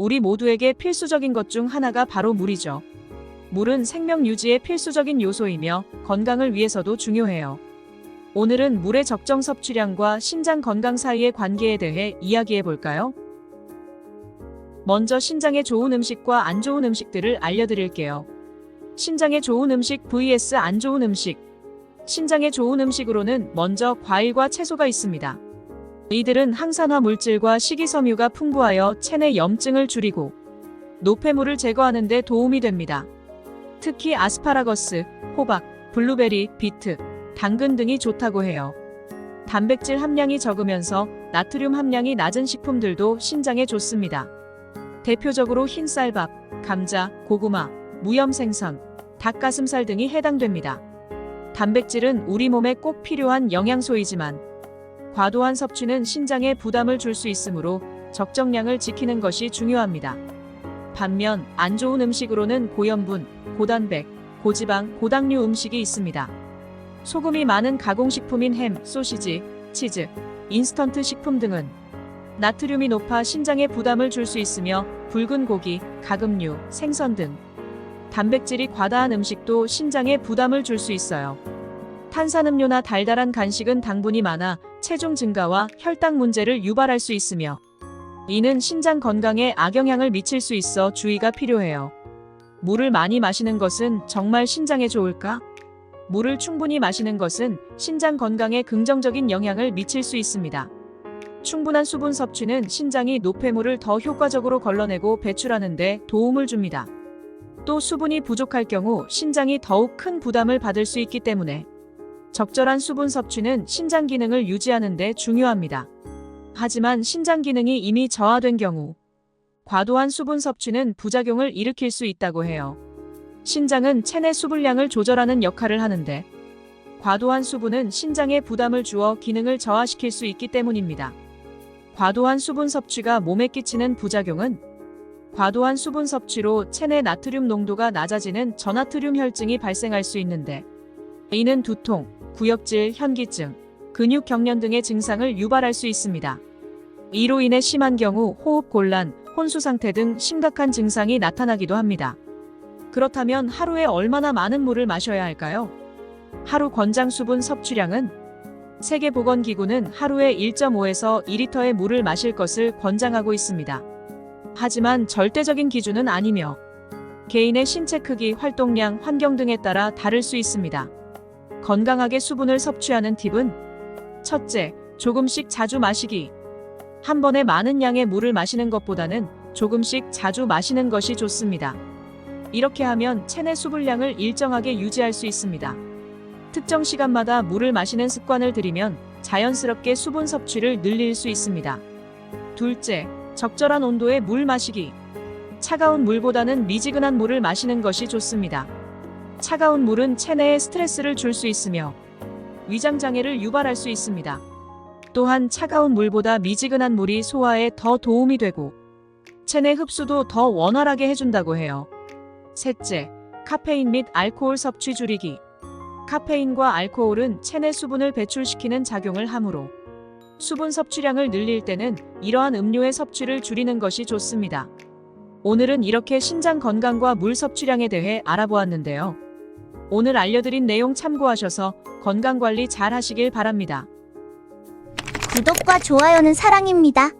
우리 모두에게 필수적인 것 중 하나가 바로 물이죠. 물은 생명 유지의 필수적인 요소이며 건강을 위해서도 중요해요. 오늘은 물의 적정 섭취량과 신장 건강 사이의 관계에 대해 이야기해 볼까요? 먼저 신장에 좋은 음식과 안 좋은 음식들을 알려드릴게요. 신장에 좋은 음식 vs 안 좋은 음식. 신장에 좋은 음식으로는 먼저 과일과 채소가 있습니다. 이들은 항산화 물질과 식이섬유가 풍부하여 체내 염증을 줄이고 노폐물을 제거하는 데 도움이 됩니다. 특히 아스파라거스, 호박, 블루베리, 비트, 당근 등이 좋다고 해요. 단백질 함량이 적으면서 나트륨 함량이 낮은 식품들도 신장에 좋습니다. 대표적으로 흰쌀밥, 감자, 고구마, 무염생선, 닭가슴살 등이 해당됩니다. 단백질은 우리 몸에 꼭 필요한 영양소이지만 과도한 섭취는 신장에 부담을 줄 수 있으므로 적정량을 지키는 것이 중요합니다. 반면 안 좋은 음식으로는 고염분, 고단백, 고지방, 고당류 음식이 있습니다. 소금이 많은 가공식품인 햄, 소시지, 치즈, 인스턴트 식품 등은 나트륨이 높아 신장에 부담을 줄 수 있으며 붉은 고기, 가금류, 생선 등 단백질이 과다한 음식도 신장에 부담을 줄 수 있어요. 탄산음료나 달달한 간식은 당분이 많아 체중 증가와 혈당 문제를 유발할 수 있으며 이는 신장 건강에 악영향을 미칠 수 있어 주의가 필요해요. 물을 많이 마시는 것은 정말 신장에 좋을까? 물을 충분히 마시는 것은 신장 건강에 긍정적인 영향을 미칠 수 있습니다. 충분한 수분 섭취는 신장이 노폐물을 더 효과적으로 걸러내고 배출하는 데 도움을 줍니다. 또 수분이 부족할 경우 신장이 더욱 큰 부담을 받을 수 있기 때문에 적절한 수분 섭취는 신장 기능을 유지하는 데 중요합니다. 하지만 신장 기능이 이미 저하된 경우 과도한 수분 섭취는 부작용을 일으킬 수 있다고 해요. 신장은 체내 수분량을 조절하는 역할을 하는데 과도한 수분은 신장에 부담을 주어 기능을 저하시킬 수 있기 때문입니다. 과도한 수분 섭취가 몸에 끼치는 부작용은 과도한 수분 섭취로 체내 나트륨 농도가 낮아지는 저나트륨 혈증이 발생할 수 있는데 이는 두통, 구역질, 현기증, 근육 경련 등의 증상을 유발할 수 있습니다. 이로 인해 심한 경우 호흡 곤란, 혼수 상태 등 심각한 증상이 나타나기도 합니다. 그렇다면 하루에 얼마나 많은 물을 마셔야 할까요? 하루 권장 수분 섭취량은 세계보건기구는 하루에 1.5에서 2리터의 물을 마실 것을 권장하고 있습니다. 하지만 절대적인 기준은 아니며 개인의 신체 크기, 활동량, 환경 등에 따라 다를 수 있습니다. 건강하게 수분을 섭취하는 팁은 첫째, 조금씩 자주 마시기. 한 번에 많은 양의 물을 마시는 것보다는 조금씩 자주 마시는 것이 좋습니다. 이렇게 하면 체내 수분량을 일정하게 유지할 수 있습니다. 특정 시간마다 물을 마시는 습관을 들이면 자연스럽게 수분 섭취를 늘릴 수 있습니다. 둘째, 적절한 온도의 물 마시기. 차가운 물보다는 미지근한 물을 마시는 것이 좋습니다. 차가운 물은 체내에 스트레스를 줄 수 있으며 위장 장애를 유발할 수 있습니다. 또한 차가운 물보다 미지근한 물이 소화에 더 도움이 되고 체내 흡수도 더 원활하게 해준다고 해요. 셋째, 카페인 및 알코올 섭취 줄이기. 카페인과 알코올은 체내 수분을 배출시키는 작용을 하므로 수분 섭취량을 늘릴 때는 이러한 음료의 섭취를 줄이는 것이 좋습니다. 오늘은 이렇게 신장 건강과 물 섭취량에 대해 알아보았는데요. 오늘 알려드린 내용 참고하셔서 건강 관리 잘 하시길 바랍니다. 구독과 좋아요는 사랑입니다.